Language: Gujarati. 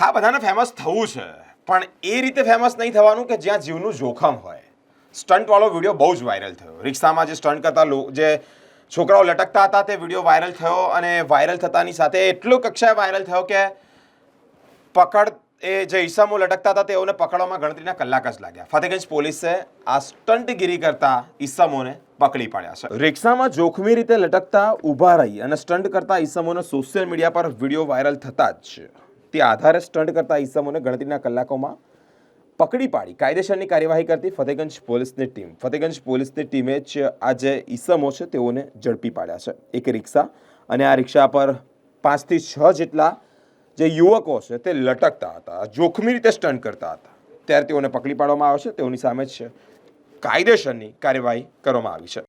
હા, બધાને ફેમસ થવું છે. પણ એ રીતે ફેમસ નહીં થવાનું કે જ્યાં જીવનું જોખમ હોય. સ્ટન્ટવાળો વીડિયો બહુ જ વાયરલ થયો. રિક્ષામાં જે સ્ટન્ટ કરતા જે છોકરાઓ લટકતા હતા, તે વીડિયો વાયરલ થયો અને વાયરલ થતાની સાથે એટલો કક્ષાએ વાયરલ થયો કે પકડ, એ જે ઈસામો લટકતા હતા, તેઓને પકડવામાં ગણતરીના કલાક જ લાગ્યા. ફતેગંજ પોલીસે આ સ્ટંટગીરી કરતા ઈસમોને પકડી પાડ્યા છે. રિક્ષામાં જોખમી રીતે લટકતા ઊભા રહી અને સ્ટન્ટ કરતા ઈસમોને સોશિયલ મીડિયા પર વીડિયો વાયરલ થતા જ. તે આધારે સ્ટન્ટ કરતા ઈસમોને ગણતરીના કલાકોમાં પકડી પાડી. કાયદેસરની કાર્યવાહી કરતી ફતેગંજ પોલીસની ટીમ. ફતેગંજ પોલીસની ટીમે જ આ જે ઈસમો છે તેઓને ઝડપી પાડ્યા છે. એક રિક્ષા અને આ રિક્ષા પર પાંચથી છ જેટલા જે યુવકો છે તે લટકતા હતા, જોખમી રીતે સ્ટન્ટ કરતા હતા. ત્યારે તેઓને પકડી પાડવામાં આવે છે. તેઓની સામે જ કાયદેસરની કાર્યવાહી કરવામાં આવી છે.